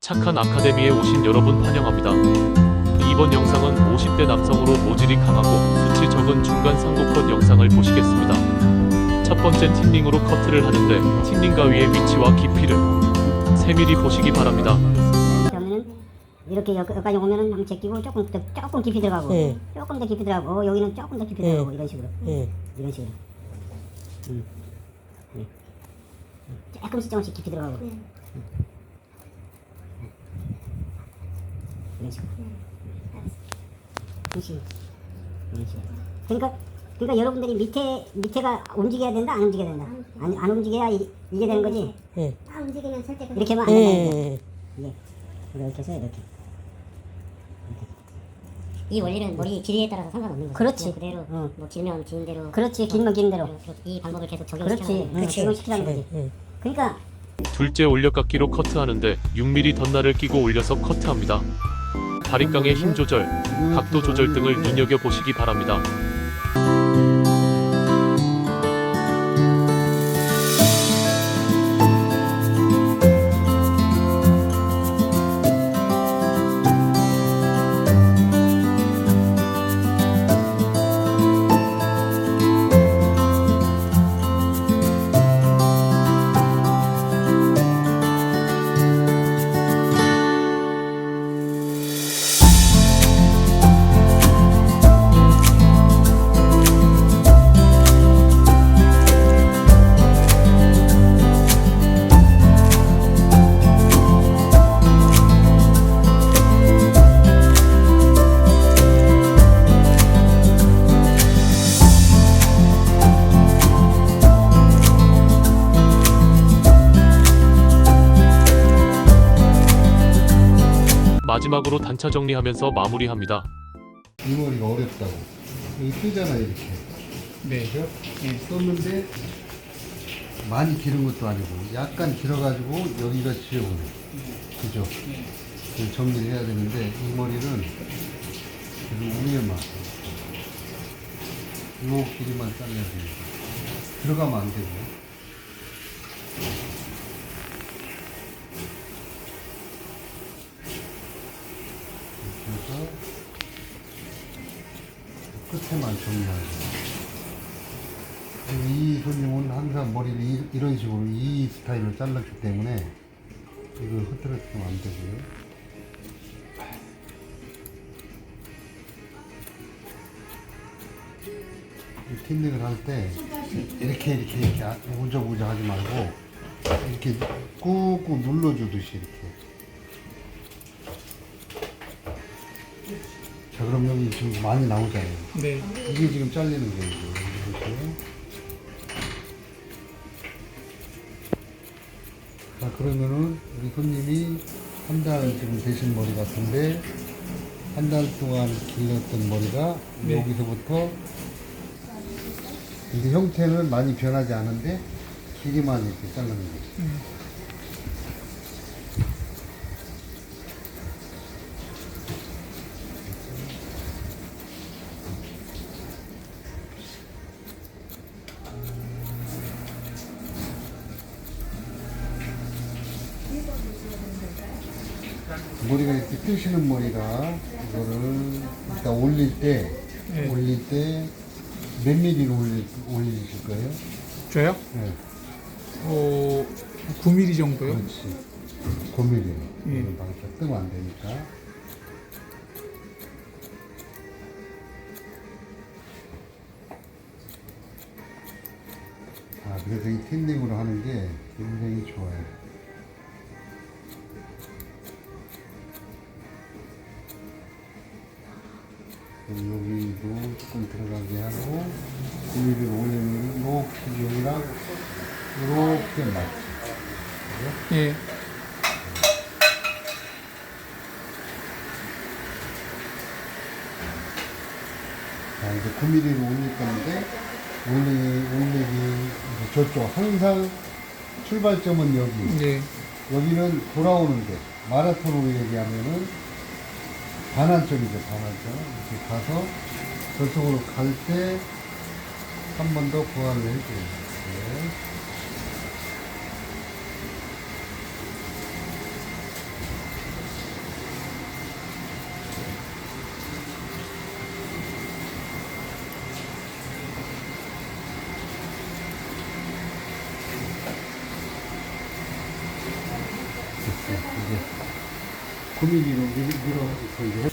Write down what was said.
착한 아카데미에 오신 여러분 환영합니다. 이번 영상은 50대 남성으로 모질이 강하고 수치 적은 중간 상도컷 영상을 보시겠습니다. 첫 번째 틴닝으로 커트를 하는데 틴닝 가위의 위치와 깊이를 세밀히 보시기 바랍니다. 그러면은 이렇게 여- 여기까지 오면은 한번 제끼고 조금 더 조금 깊이 들어가고 예. 조금 더 깊이 들어가고 어, 여기는 조금 더 깊이 예. 들어가고 이런 식으로 예. 이런 식으로 음. 음. 조금씩 조금씩 깊이 들어가고 음. 이런 식으로 식으로 이런 식으로 그러니까 그러니까 여러분들이 밑에 밑에가 움직여야 된다 안 움직여야 된다 안, 안 움직여야 이, 이게 되는 거지 예. 아 움직이면 절대 그래. 이렇게 하면 안 된다 이거. 예. 예. 이렇게 해서 이렇게 이 원리는 머리 길이에 따라서 상관없는 거죠. 그렇지. 그냥 그대로 어. 뭐 길면 긴 대로. 그렇지 길면 긴 대로 이 방법을 계속 적용시켜. 그렇지 응, 적용시키라는 거지 예. 그러니까 둘째 올려깎기로 커트하는데 6mm 덧날을 끼고 올려서 커트합니다. 바리깡의 힘 조절, 각도 조절 등을 눈여겨 보시기 바랍니다. 마지막으로 단차 정리하면서 마무리합니다. 이 머리가 어렵다고. 여기 뜨잖아 이렇게. 네. 그죠? 떴는데 많이 기른 것도 아니고 약간 길어가지고 여기가 지저분해. 그죠? 그 정리를 해야 되는데 이 머리는 지금 위에만 요 길이만 잘라야 됩니다. 들어가면 안 되고. 이렇게 해서 정리하고. 그리고 이 손님은 항상 머리를 이, 이런 식으로 이 스타일로 잘랐기 때문에 이걸 흐트러뜨리면 안 되고요. 이 틴닝을 할 때 이렇게 이렇게 이렇게 아- 우적우적 하지 말고 이렇게 꾹꾹 눌러주듯이 이렇게 자 그럼 여기 지금 많이 나오잖아요 네. 이게 지금 잘리는 거예요. 이렇게. 자, 그러면은 우리 손님이 한 달 지금 되신 머리 같은데 한 달 동안 길렀던 머리가 네. 여기서부터 이게 형태는 많이 변하지 않은데 길이만 이렇게 자르는 거죠. 머리가 이렇게 뜨시는 머리가 이거를 일단 올릴 때 네. 올릴 때 몇 미리로 올리, 올리실 거예요? 저요? 네, 어, 9mm 정도요? 그렇지. 9mm. 예. 음. 방차 뜨면 안 되니까. 아, 그래서 이 틴닝으로 하는 게 굉장히 좋아요. 여기도 조금 들어가게 하고, 고기를 올리면 이렇게 여기랑 이렇게 맞죠. 예. 자, 이제 9mm로 올릴 건데, 올리, 올리기, 저쪽, 항상 출발점은 여기. 네. 여기는 돌아오는데, 마라톤으로 얘기하면은, 반환점이죠, 반환점. 이렇게 가서, 저쪽으로 갈 때, 한 번 더 보완을 해줘요. 네. 금일이로 밀어, 밀어, 밀어,